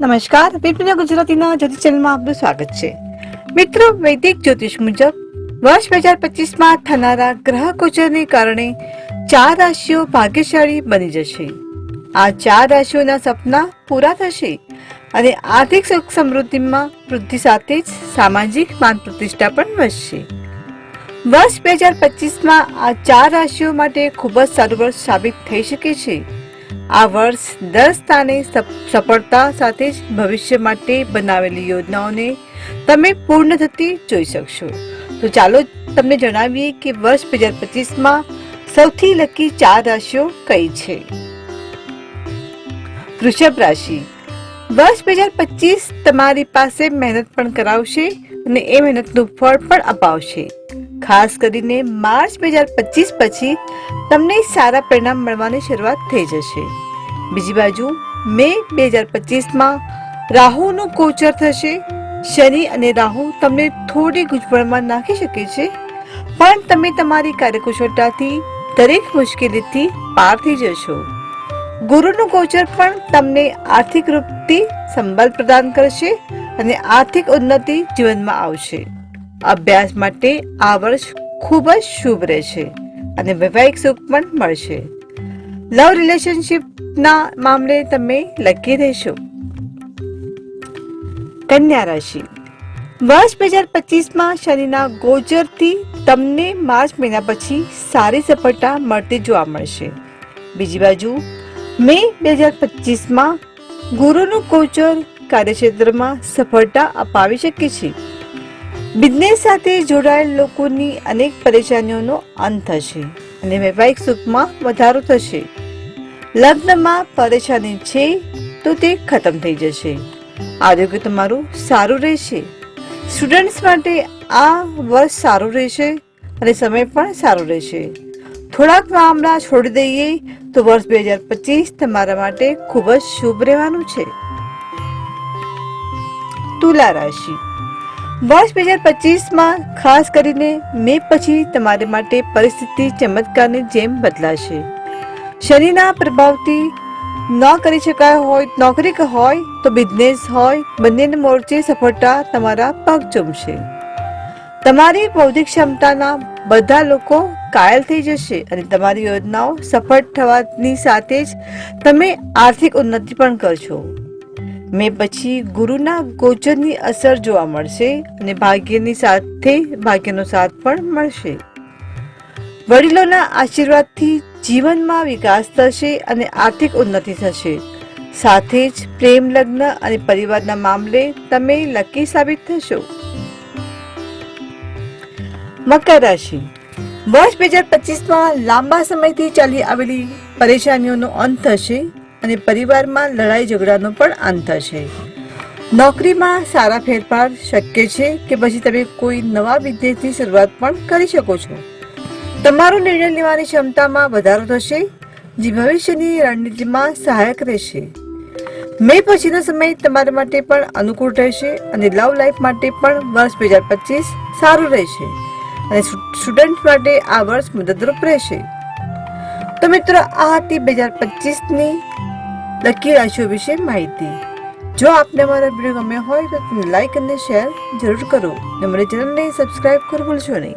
નમસ્કાર, પીપીના ગુજરાતીના જ્યોતિષ ચેનલમાં આપનું સ્વાગત છે. મિત્રો, વૈદિક જ્યોતિષ મુજબ વર્ષ બે હજાર પચીસમાં થનારા ગ્રહ ગોચરને કારણે ચાર રાશિઓ ભાગ્યશાળી બની જશે. આ ચાર રાશિઓના સપના પૂરા થશે અને આર્થિક સુખ સમૃદ્ધિમાં વૃદ્ધિ સાથે જ સામાજિક માન પ્રતિષ્ઠા પણ વધશે. વર્ષ બે હજાર પચીસમાં આ ચાર રાશિઓ માટે ખૂબ જ સારું વર્ષ સાબિત થઈ શકે છે. આ વર્ષ દર સ્થાને સફ- સફળતા સાથે જ ભવિષ્ય માટે બનાવેલી યોજનાઓને તમે પૂર્ણ થતી જોઈ શકશો. તો ચાલો તમને જણાવીએ કે વર્ષ બે હજાર પચીસમાં સૌથી લકી ચાર રાશિઓ કઈ છે? વૃષભ રાશિ. વર્ષ બે હજાર પચીસ તમારી પાસે મહેનત પણ કરાવશે અને એ મહેનતનું ફળ પણ અપાવશે. ખાસ કરીને માર્ચ બે હજાર પચીસ પછી તમને સારા પરિણામ મળવાની શરૂઆત થઈ જશે. બીજી બાજુ મે બે હજાર પચીસમાં રાહુનું ગોચર થશે. શનિ અને રાહુ તમને થોડી ગૂંચવણમાં નાખી શકે છે. પણ તમે તમારી કાર્યકુશળતાથી દરેક મુશ્કેલીથી પાર થઈ જશો. ગુરુનું ગોચર પણ તમને આર્થિક રૂપથી સંબળ પ્રદાન કરશે અને આર્થિક ઉન્નતિ જીવનમાં આવશે. અભ્યાસ માટે આ વર્ષ ખૂબ જ શુભ રહેશે અને વૈવાહિક સુખ પણ મળશે. લવ રિલેશનશિપના મામલે તમે લકી રહેશો. કન્યા રાશિ. વર્ષ બે હજાર પચીસમાં શનિના ગોચરથી તમને માર્ચ મહિના પછી સારી સફળતા મળતી જોવા મળશે. બીજી બાજુ, મે બે હજાર પચીસમાં ગુરુનું ગોચર કાર્યક્ષેત્રમાં સફળતા અપાવી શકે છે. બિઝનેસ સાથે જોડાયેલ લોકોની અનેક પરેશાનીઓનો અંત થશે. અને વૈવાહિક સુખમાં વધારો થશે. લગ્નમાં પરેશાની છે તો તે ખતમ થઈ જશે. આરોગ્ય તમારું સારું રહેશે. સ્ટુડન્ટ્સ માટે આ વર્ષ સારું રહેશે અને સમય પણ સારો રહેશે. થોડાક મામલા છોડી દઈએ તો વર્ષ બે હજાર પચીસ તમારા માટે ખૂબ જ શુભ રહેવાનું છે. તુલા રાશિ. વર્ષ બે હજાર પચીસમાં ખાસ કરીને મે પછી તમારે માટે પરિસ્થિતિ ચમત્કારની જેમ બદલાશે. શનિના પ્રભાવથી ન કરી શકાય હોય, નોકરી હોય, તો બિઝનેસ હોય, બંનેને મોરચે સફળતા તમારા પગ ચૂમશે. તમારી બૌદ્ધિક ક્ષમતાના બધા લોકો કાયલ થઈ જશે અને તમારી યોજનાઓ સફળ થવાની સાથે જ તમે આર્થિક ઉન્નતિ પણ કરશો. મે પછી ગુરુના ગોચરની અસર જોવા મળશે અને ભાગ્યની સાથે ભાગ્યનો સાથ પણ મળશે. વડીલોના આશીર્વાદથી જીવનમાં વિકાસ થશે અને આર્થિક ઉન્નતિ થશે. સાથે જ પ્રેમ, લગ્ન અને પરિવારના મામલે તમે લકી સાબિત થશો. મકર રાશિ. વર્ષ બે હજાર પચીસમાં લાંબા સમયથી ચાલી આવેલી પરેશાનીઓનો અંત થશે. અને પરિવારમાં લડાઈ ઝઘડાનો પણ અંત થશે. નોકરીમાં સારા ફેરફાર શક્ય છે કે પછી તમે કોઈ નવા બિઝનેસની શરૂઆત પણ કરી શકો છો? તમારો નિર્ણય લેવાની ક્ષમતામાં વધારો થશે, જે ભવિષ્યની રણનીતિમાં સહાયક રહેશે. મે પછીનો સમય તમારા માટે પણ અનુકૂળ રહેશે અને લવ લાઈફ માટે પણ વર્ષ બે હજાર પચીસ સારું રહેશે અને સ્ટુડન્ટ માટે આ વર્ષ મદદરૂપ રહેશે. તો મિત્રો, આ હતી બે હજાર પચીસની લકી રાશિઓ વિશે માહિતી. જો આપને મારા વીડિયો ગમ્યો હોય તો લાઈક અને શેર જરૂર કરો. અને મારી ચેનલને સબસ્ક્રાઇબ કરવું ભૂલશો નહીં.